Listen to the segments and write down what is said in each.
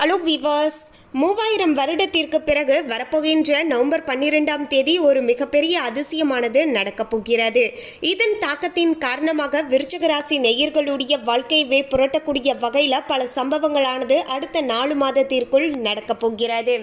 Hello விவாஸ் மூவாயிரம் வருடத்திற்கு பிறகு வரப்போகின்ற நவம்பர் பன்னிரெண்டாம் தேதி ஒரு மிகப்பெரிய அதிசயமானது நடக்கப் போகிறது. இதன் தாக்கத்தின் காரணமாக விருச்சக ராசி நேயர்களுடைய வாழ்க்கையவே புரட்டக்கூடிய வகையில் பல சம்பவங்களானது அடுத்த நாலு மாதத்திற்குள் நடக்கப் போகிறது.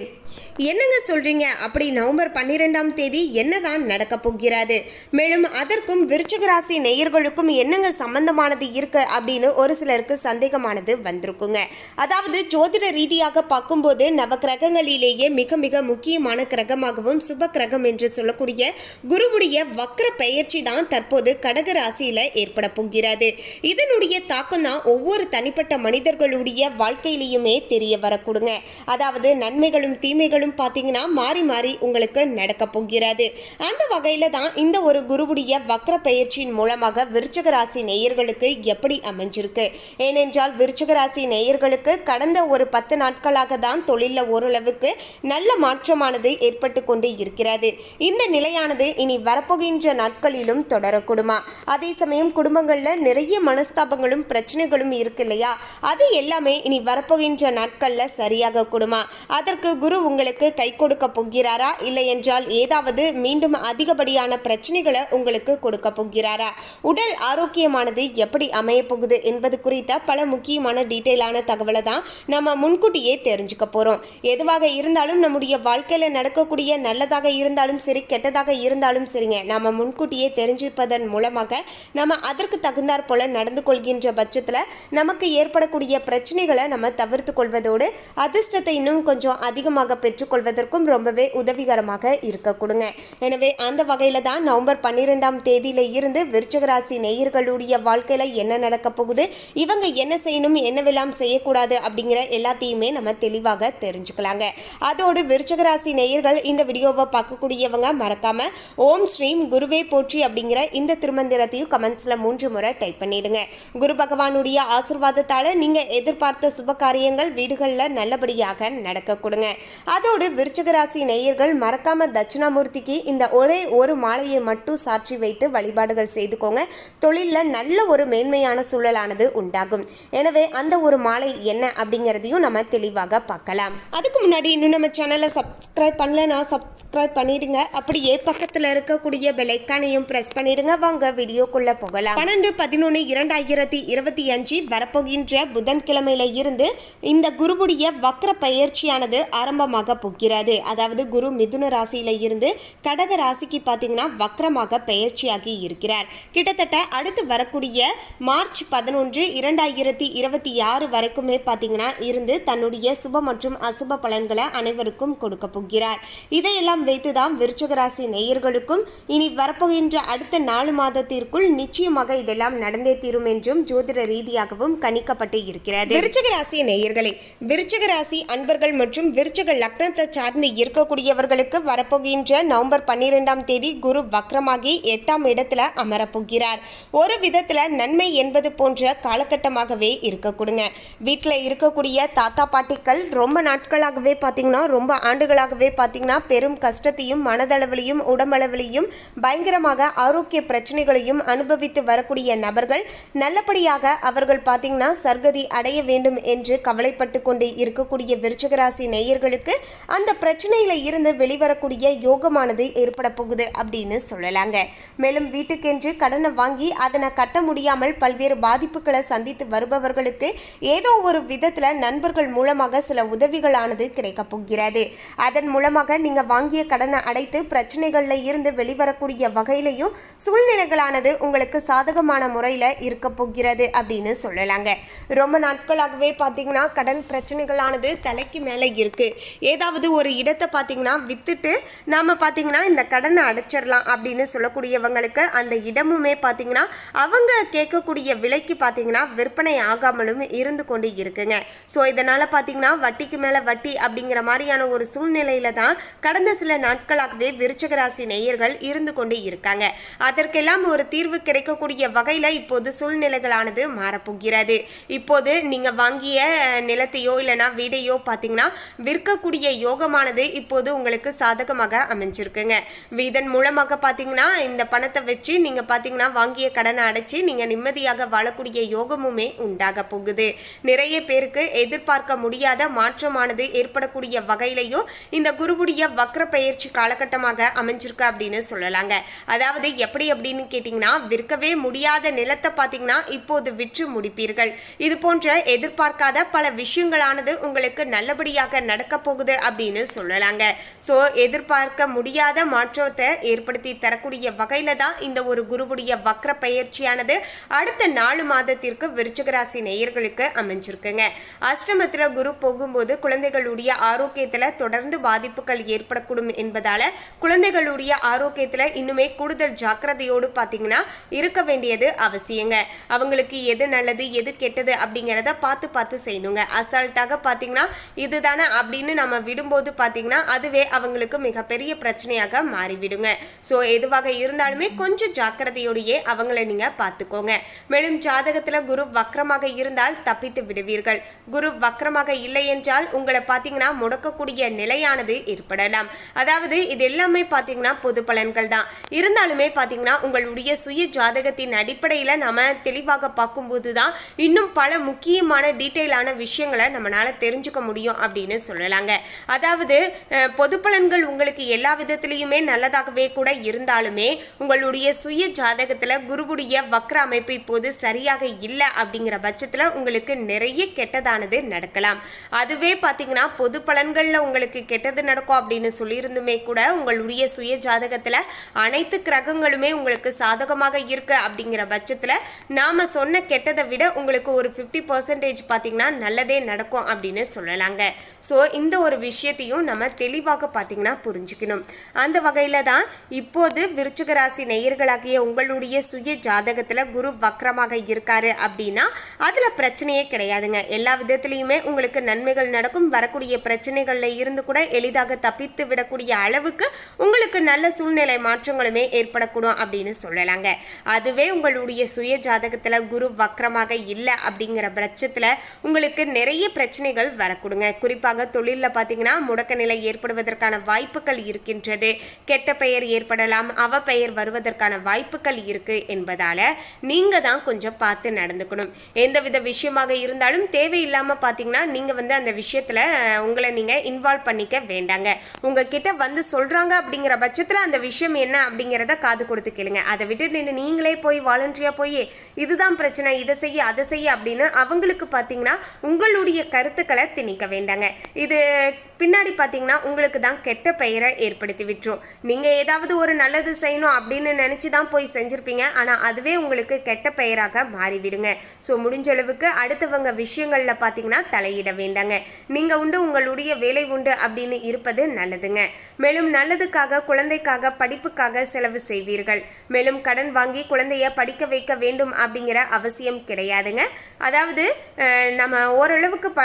என்னங்க சொல்றீங்க? அப்படி நவம்பர் பன்னிரெண்டாம் தேதி என்னதான் நடக்க போகிறது? மேலும் அதற்கும் விருச்சிக ராசி நேயர்களுக்கும் என்னங்க சம்பந்தமானது இருக்கு? அப்படின்னு ஒரு சிலருக்கு சந்தேகமானது வந்திருக்குங்க. அதாவது ஜோதிட ரீதியாக பார்க்கும்போது நவ கிரகங்களிலேயே மிக மிக முக்கியமான கிரகமாகவும் சுப கிரகம் என்று சொல்லக்கூடிய குருவுடைய வக்ர பெயர்ச்சி தான் தற்போது கடக ராசியில ஏற்பட போகிறது. இதனுடைய தாக்கம் தான் ஒவ்வொரு தனிப்பட்ட மனிதர்களுடைய வாழ்க்கையிலையுமே தெரிய வரக்கூடுங்க. அதாவது நன்மைகளும் தீமை தீமைகளும் பார்த்தீங்கன்னா மாறி மாறி உங்களுக்கு நடக்க போகிறது. அந்த வகையில் தான் இந்த ஒரு குருவுடைய வக்ர பயிற்சியின் மூலமாக விருச்சக ராசி நேயர்களுக்கு எப்படி அமைஞ்சிருக்கு? ஏனென்றால் விருச்சக ராசி நேயர்களுக்கு கடந்த ஒரு பத்து நாட்களாக தான் தொழிலில் ஓரளவுக்கு நல்ல மாற்றமானது ஏற்பட்டு கொண்டு இருக்கிறது. இந்த நிலையானது இனி வரப்போகின்ற நாட்களிலும் தொடரக்கூடுமா? அதே சமயம் குடும்பங்களில் நிறைய மனஸ்தாபங்களும் பிரச்சனைகளும் இருக்கு இல்லையா? அது எல்லாமே இனி வரப்போகின்ற நாட்களில் சரியாக கூடுமா? அதற்கு குரு உங்களுக்கு கை கொடுக்க போகிறாரா? இல்லை என்றால் ஏதாவது மீண்டும் அதிகப்படியான பிரச்சனைகளை உங்களுக்கு கொடுக்க போகிறாரா? உடல் ஆரோக்கியமானது எப்படி அமையப்போகுது என்பது குறித்த பல முக்கியமான டீட்டெயிலான தகவலை தான் நம்ம முன்கூட்டியே தெரிஞ்சுக்க போகிறோம் எதுவாக இருந்தாலும் நம்முடைய வாழ்க்கையில் நடக்கக்கூடிய நல்லதாக இருந்தாலும் சரி கெட்டதாக இருந்தாலும் சரிங்க நம்ம முன்கூட்டியே தெரிஞ்சுப்பதன் மூலமாக நம்ம அதற்கு தகுந்தாற் போல நடந்து கொள்கின்ற பட்சத்தில் நமக்கு ஏற்படக்கூடிய பிரச்சனைகளை நம்ம தவிர்த்து கொள்வதோடு அதிர்ஷ்டத்தை இன்னும் கொஞ்சம் அதிகமாக பெற்றுக்கொள்வதற்கும் ரொம்பவே உதவிகரமாக இருக்க கொடுங்க. எனவே அந்த வகையில் தான் நவம்பர் பன்னிரெண்டாம் தேதியில இருந்து விருச்சகராசி நேயர்களுடைய வாழ்க்கையில் என்ன நடக்க போகுது இவங்க என்ன செய்யணும் என்னவெல்லாம் செய்யக்கூடாது அப்படிங்கிற எல்லாத்தையுமே நம்ம தெளிவாக தெரிஞ்சுக்கலாங்க. அதோடு விருச்சகராசி நேயர்கள் இந்த வீடியோவை பார்க்கக்கூடியவங்க மறக்காம ஓம் ஸ்ரீம் குருவே போற்றி அப்படிங்கிற இந்த திருமந்திரத்தையும் கமெண்ட்ஸ்ல மூன்று முறை டைப் பண்ணிடுங்க. குரு பகவானுடைய ஆசிர்வாதத்தால நீங்க எதிர்பார்த்த சுப காரியங்கள் வீடுகளில் நல்லபடியாக நடக்க கொடுங்க. அதோடு விருச்சகராசி நேயர்கள் மறக்காம தட்சிணாமூர்த்திக்கு இந்த ஒரே ஒரு மாலையை மட்டும் சாட்சி வைத்து வழிபாடுகள் செய்துக்கோங்க. தொழிலில் நல்ல ஒரு மேன்மையான சூழலானது உண்டாகும். எனவே அந்த ஒரு மாலை என்ன அப்படிங்கிறதையும் நம்ம தெளிவாக பார்க்கலாம். அதுக்கு முன்னாடி இன்னும் நம்ம சேனலை சப்ஸ்கிரைப் பண்ணலன்னா சப்ஸ்கிரைப் பண்ணிடுங்க. அப்படியே பக்கத்தில் இருக்கக்கூடிய பெலைக்கானையும் ப்ரெஸ் பண்ணிடுங்க. வாங்க வீடியோக்குள்ளே போகலாம். பன்னெண்டு பதினொன்று இரண்டாயிரத்தி இருபத்தி அஞ்சு வரப்போகின்ற புதன்கிழமையில இருந்து இந்த குருவுடைய வக்ர பயிற்சியானது ஆரம்பமாக போகிறது அதாவது குரு மிதுன ராசியில இருந்து கடக ராசிக்கு பார்த்தீங்கன்னா வக்ரமாக பெயர்ச்சியாகி இருக்கிறார். கிட்டத்தட்ட அடுத்து வரக்கூடிய மார்ச் பதினொன்று இரண்டாயிரத்தி இருபத்தி ஆறு வரைக்குமே பார்த்தீங்கன்னா இருந்து தன்னுடைய சுப மற்றும் அசுப பலன்களை அனைவருக்கும் கொடுக்க போகிறார். இதையெல்லாம் வைத்துதான் விருச்சக ராசி நேயர்களுக்கும் இனி வரப்போகின்ற அடுத்த நாலு மாதத்திற்குள் நிச்சயமாக இதெல்லாம் நடந்தே தீரும் என்றும் ஜோதிட ரீதியாகவும் கணிக்கப்பட்டு இருக்கிறது. விருச்சக ராசி நேயர்களே விருச்சக ராசி அன்பர்கள் மற்றும் விருச்சக லக்னத்தை சார்ந்து இருக்கக்கூடியவர்களுக்கு வரப்போகின்ற நவம்பர் பன்னிரெண்டாம் தேதி குரு வக்ரமாகி எட்டாம் இடத்துல அமரப்போகிறார். ஒரு விதத்துல நன்மை என்பது போன்ற காலகட்டமாகவே இருக்கக்கூடுங்க. வீட்டில் இருக்கக்கூடிய தாத்தா பாட்டிக்கள் ரொம்ப நாட்களாகவே பார்த்தீங்கன்னா ரொம்ப ஆண்டுகளாகவே பார்த்தீங்கன்னா பெரும் கஷ்டத்தையும் மனதளவிலையும் உடம்பளவிலையும் பயங்கரமாக ஆரோக்கிய பிரச்சனைகளையும் அனுபவித்து வரக்கூடிய நபர்கள் நல்லபடியாக அவர்கள் பார்த்தீங்கன்னா சர்க்கதி அடைய வேண்டும் என்று கவலைப்பட்டு கொண்டு இருக்கக்கூடிய விருச்சகராசி நேயர்களுக்கு அந்த பிரச்சனையில் இருந்து வெளிவரக்கூடிய யோகமானது ஏற்பட போகுது அப்படின்னு சொல்லலாங்க. மேலும் வீட்டுக்கென்று கடனை வாங்கி அதனை கட்ட முடியாமல் பல்வேறு பாதிப்புகளை சந்தித்து வருபவர்களுக்கு ஏதோ ஒரு விதத்தில் நண்பர்கள் மூலமாக சில உதவிகளானது கிடைக்கப் போகிறது. அதன் மூலமாக நீங்கள் வாங்கிய கடனை அடைத்து பிரச்சனைகளில் இருந்து வெளிவரக்கூடிய வகையிலையும் சூழ்நிலைகளானது உங்களுக்கு சாதகமான முறையில் இருக்க போகிறது அப்படின்னு சொல்லலாங்க. ரொம்ப நாட்களாகவே பார்த்தீங்கன்னா கடன் பிரச்சனைகளானது தலைக்கு மேலே இருக்குது ஏதாவது ஒரு இடத்தை பார்த்தீங்கன்னா விற்றுட்டு நாம் பார்த்தீங்கன்னா இந்த கடனை அடைச்சிடலாம் அப்படின்னு சொல்லக்கூடியவங்களுக்கு அந்த இடமுமே பார்த்தீங்கன்னா அவங்க கேட்கக்கூடிய விலைக்கு பார்த்தீங்கன்னா விற்பனை ஆகாமலும் இருந்து கொண்டு இருக்குங்க. ஸோ இதனால் பார்த்தீங்கன்னா வட்டிக்கு மேலே வட்டி அப்படிங்கிற மாதிரியான ஒரு சூழ்நிலையில தான் கடந்த சில நாட்களாகவே விருச்சக ராசி நேயர்கள் இருந்து கொண்டு இருக்காங்க. அதற்கெல்லாம் ஒரு தீர்வு கிடைக்கக்கூடிய வகையில் இப்போது சூழ்நிலைகளானது மாறப்போகிறது. இப்போது நீங்கள் வாங்கிய நிலத்தையோ இல்லைனா வீடையோ பார்த்தீங்கன்னா விற்கக்கூடிய யோகமானது இப்போது உங்களுக்கு சாதகமாக அமைஞ்சிருக்குங்க. இதன் மூலமாக பார்த்தீங்கன்னா இந்த பணத்தை வச்சு நீங்கள் பார்த்தீங்கன்னா வாங்கிய கடனை அடைச்சி நீங்கள் நிம்மதியாக வாழக்கூடிய யோகமுமே உண்டாக போகுது. நிறைய பேருக்கு எதிர்பார்க்க முடியாத மாற்றமானது ஏற்படக்கூடிய வகையிலையும் இந்த குருவுடைய வக்ர பயிற்சி காலகட்டமாக அமைஞ்சிருக்கு அப்படின்னு சொல்லலாங்க. அதாவது எப்படி அப்படின்னு கேட்டிங்கன்னா விற்கவே முடியாத நிலத்தை பார்த்தீங்கன்னா இப்போது விற்று முடிப்பீர்கள். இது போன்ற எதிர்பார்க்காத பல விஷயங்களானது உங்களுக்கு நல்லபடியாக நடக்க போகுது. அப்படின்னு சொல்லலாங்க. ஸோ எதிர்பார்க்க முடியாத மாற்றத்தை ஏற்படுத்தி தரக்கூடிய வகையில தான் இந்த ஒரு குருவுடைய வக்ர பயிற்சியானது அடுத்த நாலு மாதத்திற்கு விருச்சகராசி நேயர்களுக்கு அமைஞ்சிருக்குங்க. அஷ்டமத்தில் குரு போகும்போது குழந்தைகளுடைய ஆரோக்கியத்தில் தொடர்ந்து பாதிப்புகள் ஏற்படக்கூடும் என்பதால் குழந்தைகளுடைய ஆரோக்கியத்தில் இன்னுமே கூடுதல் ஜாக்கிரதையோடு பார்த்தீங்கன்னா இருக்க வேண்டியது அவசியங்க. அவங்களுக்கு எது நல்லது எது கெட்டது அப்படிங்கிறத பார்த்து பார்த்து செய்யணுங்க. அசால்ட்டாக பார்த்தீங்கன்னா இதுதானே அப்படின்னு நம்ம விடும்போது பார்த்தீங்கன்னா அதுவே அவங்களுக்கு மிகப்பெரிய பிரச்சனையாக மாறிவிடுங்க. ஸோ எதுவாக இருந்தாலுமே கொஞ்சம் ஜாக்கிரதையோடையே அவங்கள நீங்கள் பார்த்துக்கோங்க மேலும் ஜாதகத்தில் குரு வக்கரமாக இருந்தால் தப்பித்து விடுவீர்கள். குரு வக்கரமாக இல்லை என்றால் உங்களை பார்த்தீங்கன்னா முடக்கக்கூடிய நிலையானது ஏற்படலாம். அதாவது இது எல்லாமே பார்த்தீங்கன்னா பொது பலன்கள் தான். இருந்தாலுமே பார்த்தீங்கன்னா உங்களுடைய சுய ஜாதகத்தின் அடிப்படையில் நம்ம தெளிவாக பார்க்கும்போது தான் இன்னும் பல முக்கியமான டீட்டெயிலான விஷயங்களை நம்மளால் தெரிஞ்சுக்க முடியும் அப்படின்னு சொல்லலாங்க. அதாவது பொது பலன்கள் உங்களுக்கு எல்லா விதத்திலையுமே நல்லதாகவே கூட இருந்தாலுமே உங்களுடைய சுய ஜாதகத்தில் குருவுடைய வக்ர அமைப்பு இப்போது சரியாக இல்லை அப்படிங்கிற பட்சத்தில் உங்களுக்கு நிறைய கெட்டதானது நடக்கலாம். அதுவே பார்த்தீங்கன்னா பொது பலன்களில் உங்களுக்கு கெட்டது நடக்கும் அப்படின்னு சொல்லியிருந்துமே கூட உங்களுடைய சுய ஜாதகத்தில் அனைத்து கிரகங்களுமே உங்களுக்கு சாதகமாக இருக்கு அப்படிங்கிற பட்சத்தில் நாம் சொன்ன கெட்டதை விட உங்களுக்கு ஒரு ஃபிஃப்டி பர்சன்டேஜ் பார்த்திங்கன்னா நல்லதே நடக்கும் அப்படின்னு சொல்லலாங்க. ஸோ இந்த ஒரு விஷயத்தையும் நம்ம தெளிவாக பார்த்தீங்கன்னா புரிஞ்சுக்கணும். அந்த வகையில் தான் இப்போது விருச்சிக ராசி நேயர்களாகிய உங்களுடைய சுய ஜாதகத்தில் குரு வக்ரமாக இருக்காரு அப்படின்னா அதில் பிரச்சனையே கிடையாதுங்க. எல்லா விதத்துலையுமே உங்களுக்கு நன்மைகள் நடக்கும். வரக்கூடிய பிரச்சனைகளில் இருந்து கூட எளிதாக தப்பித்து விடக்கூடிய அளவுக்கு உங்களுக்கு நல்ல சூழ்நிலை மாற்றங்களுமே ஏற்படக்கூடும் அப்படின்னு சொல்லலாங்க. அதுவே உங்களுடைய சுய ஜாதகத்தில் குரு வக்கரமாக இல்லை அப்படிங்கிற பட்சத்தில் உங்களுக்கு நிறைய பிரச்சனைகள் வரக்கூடுங்க. குறிப்பாக தொழிலில் பார்த்தீங்கன்னா முடக்க நிலை ஏற்படுவதற்கான வாய்ப்புகள் இருக்கின்றது. கெட்ட பெயர் ஏற்படலாம் அவ பெயர் வருவதற்கான வாய்ப்புகள் இருக்கு என்பதால் நீங்கள் தான் கொஞ்சம் பார்த்து நடந்துக்கணும். எந்தவித விஷயமாக இருந்தாலும் தேவையில்லாமல் பார்த்தீங்கன்னா நீங்கள் வந்து அந்த விஷயத்தில் உங்களை நீங்கள் இன்வால்வ் பண்ணிக்க வேண்டாங்க. உங்ககிட்ட வந்து சொல்கிறாங்க அப்படிங்கிற பட்சத்தில் அந்த விஷயம் என்ன அப்படிங்கிறத காது கொடுத்து கேளுங்க. அதை விட்டு நின்று நீங்களே போய் வாலண்டரியாக போய் இதுதான் பிரச்சனை இதை செய்ய அதை செய்ய அப்படின்னு அவங்களுக்கு பார்த்தீங்கன்னா உங்களுடைய கருத்துக்களை திணிக்க வேண்டாங்க. இது பின்னாடி பார்த்தீங்கன்னா உங்களுக்கு தான் கெட்ட பெயரை ஏற்படுத்தி விட்டுரும். நீங்கள் ஏதாவது ஒரு நல்லது செய்யணும் அப்படின்னு நினச்சி தான் போய் செஞ்சுருப்பீங்க. ஆனால் அதுவே உங்களுக்கு கெட்ட பெயராக மாறிவிடுங்க. ஸோ முடிஞ்ச அளவுக்கு அடுத்தவங்க விஷயங்களில் பார்த்தீங்கன்னா தலையிட வேண்டாங்க. நீங்கள் உண்டு உங்களுடைய வேலை உண்டு அப்படின்னு இருப்பது நல்லதுங்க. மேலும் நல்லதுக்காக குழந்தைக்காக படிப்புக்காக செலவு செய்வீர்கள். மேலும் கடன் வாங்கி குழந்தைய படிக்க வைக்க வேண்டும் அப்படிங்கிற அவசியம் கிடையாதுங்க. அதாவது நம்ம ஓரளவுக்கு ப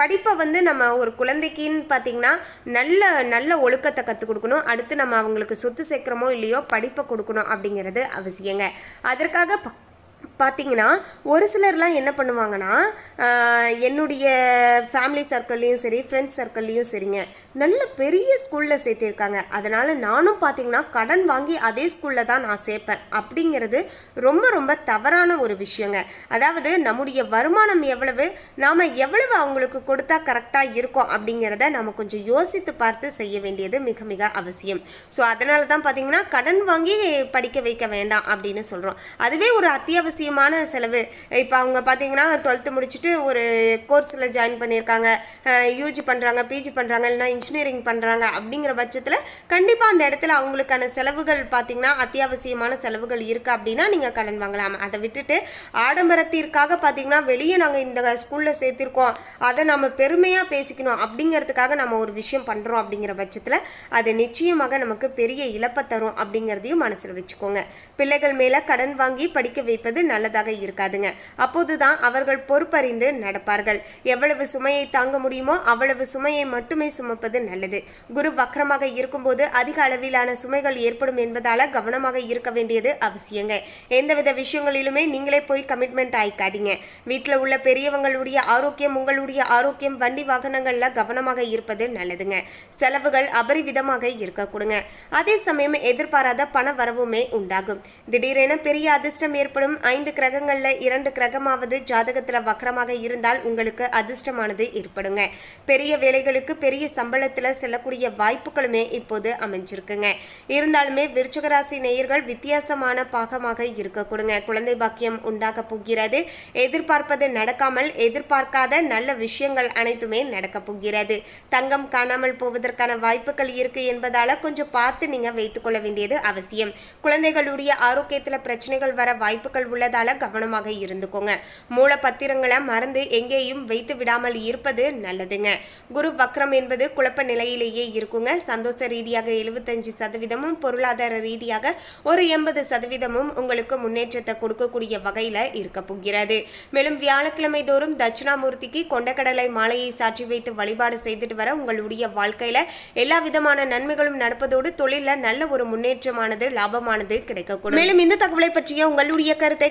படிப்பை வந்து நம்ம ஒரு குழந்தைக்குன்னு பார்த்தீங்கன்னா நல்ல நல்ல ஒழுக்கத்தை கற்றுக் கொடுக்கணும். அடுத்து நம்ம அவங்களுக்கு சொத்து சேர்க்குறோமோ இல்லையோ படிப்பை கொடுக்கணும் அப்படிங்கிறது அவசியங்க. அதற்காக ப பார்த்தீங்கன்னா ஒரு சிலர்லாம் என்ன பண்ணுவாங்கன்னா என்னுடைய ஃபேமிலி சர்க்கிள்லேயும் சரி ஃப்ரெண்ட்ஸ் சர்க்கிள்லேயும் சரிங்க. நல்ல பெரிய ஸ்கூலில் சேர்த்திருக்காங்க. அதனால் நானும் பார்த்தீங்கன்னா கடன் வாங்கி அதே ஸ்கூலில் தான் நான் சேர்ப்பேன். அப்படிங்கிறது ரொம்ப ரொம்ப தவறான ஒரு விஷயங்க. அதாவது நம்முடைய வருமானம் எவ்வளவு நாம் எவ்வளவு அவங்களுக்கு கொடுத்தா கரெக்டாக இருக்கும் அப்படிங்கிறத நம்ம கொஞ்சம் யோசித்து பார்த்து செய்ய வேண்டியது மிக மிக அவசியம். ஸோ அதனால தான் பார்த்தீங்கன்னா கடன் வாங்கி படிக்க வைக்க வேண்டாம் அப்படின்னு சொல்கிறோம் அதுவே ஒரு அவசியமான செலவு. இப்போ அவங்க பார்த்தீங்கன்னா டுவெல்த்து முடிச்சுட்டு ஒரு கோர்ஸில் ஜாயின் பண்ணியிருக்காங்க. யூஜி பண்ணுறாங்க பிஜி பண்ணுறாங்க இல்லைனா இன்ஜினியரிங் பண்ணுறாங்க அப்படிங்கிற பட்சத்தில் கண்டிப்பாக அந்த இடத்துல அவங்களுக்கான செலவுகள் பார்த்தீங்கன்னா அத்தியாவசியமான செலவுகள் இருக்குது அப்படின்னா நீங்கள் கடன் வாங்கலாம். அதை விட்டுட்டு ஆடம்பரத்திற்காக பார்த்தீங்கன்னா வெளியே நாங்கள் இந்த ஸ்கூலில் சேர்த்துருக்கோம். அதை நம்ம பெருமையாக பேசிக்கணும் அப்படிங்கிறதுக்காக நம்ம ஒரு விஷயம் பண்ணுறோம் அப்படிங்கிற பட்சத்தில் அது நிச்சயமாக நமக்கு பெரிய இழப்பை தரும் அப்படிங்கிறதையும் மனசில் வச்சுக்கோங்க. பிள்ளைகள் மேலே கடன் வாங்கி படிக்க வைப்பது நல்லதாக இருக்காதுங்க. அப்போதுதான் அவர்கள் பொறுப்பறிந்து நடப்பார்கள். எவ்வளவு சுமையை தாங்க முடியுமோ அவ்வளவு சுமையை மட்டுமே சுமப்பது நல்லது. குரு வக்கரமாக இருக்கும்போது அதிக அளவிலான சுமைகள் ஏற்படும் என்பதால கவனமாக இருக்க வேண்டியது அவசியங்க. எந்தவித விஷயங்களிலுமே நீங்களே போய் கமிட்மெண்ட் ஆயிக்காதீங்க. வீட்டில் உள்ள பெரியவங்களுடைய ஆரோக்கியம் உங்களுடைய ஆரோக்கியம் வண்டி வாகனங்கள்ல கவனமாக இருப்பது நல்லதுங்க. செலவுகள் அபரிவிதமாக இருக்க கொடுங்க அதே சமயம் எதிர்பாராத பண வரவுமே உண்டாகும். திடீரென பெரிய அதிர்ஷ்டம் ஏற்படும். ஐந்து கிரகங்களில் இரண்டு கிரகமாவது ஜாதகத்தில் வக்ரமாக இருந்தால் உங்களுக்கு அதிர்ஷ்டமானது ஏற்படுங்க. பெரிய வேலைகளுக்கு பெரிய சம்பளத்துல செல்லக்கூடிய வாய்ப்புகளுமே இப்போது அமைஞ்சிருக்குங்க. இருந்தாலுமே விருச்சகராசி நேயர்கள் வித்தியாசமான பாகமாக இருக்கக்கூடுங்க. குழந்தை பாக்கியம் உண்டாக போகிறது. எதிர்பார்ப்பது நடக்காமல் எதிர்பார்க்காத நல்ல விஷயங்கள் அனைத்துமே நடக்க போகிறது. தங்கம் காணாமல் போவதற்கான வாய்ப்புகள் இருக்கு என்பதால கொஞ்சம் பார்த்து நீங்க வைத்துக்கொள்ள வேண்டியது அவசியம். குழந்தைகளுடைய ஆரோக்கியத்தில் பிரச்சனைகள் வர வாய்ப்புகள் உள்ளதால கவனமாக இருந்துக்கோங்க. மூல பத்திரங்களை மறந்து எங்கேயும் வைத்து விடாமல் இருப்பது நல்லதுங்க. குரு வக்ரம் என்பது குழப்ப நிலையிலேயே இருக்குங்க. சந்தோஷ ரீதியாக எழுபத்தஞ்சு சதவீதமும் பொருளாதார ரீதியாக ஒரு எண்பது சதவீதமும் உங்களுக்கு முன்னேற்றத்தை கொடுக்கக்கூடிய வகையில இருக்க போகிறது. மேலும் வியாழக்கிழமை தோறும் தட்சிணாமூர்த்திக்கு கொண்டக்கடலை மாலையை சாற்றி வைத்து வழிபாடு செய்துட்டு வர உங்களுடைய வாழ்க்கையில எல்லா விதமான நன்மைகளும் நடப்பதோடு தொழில நல்ல ஒரு முன்னேற்றமானது லாபமானது கிடைக்கக்கூடும். மேலும் இந்த தகவலை பற்றிய உங்களுடைய கருத்தை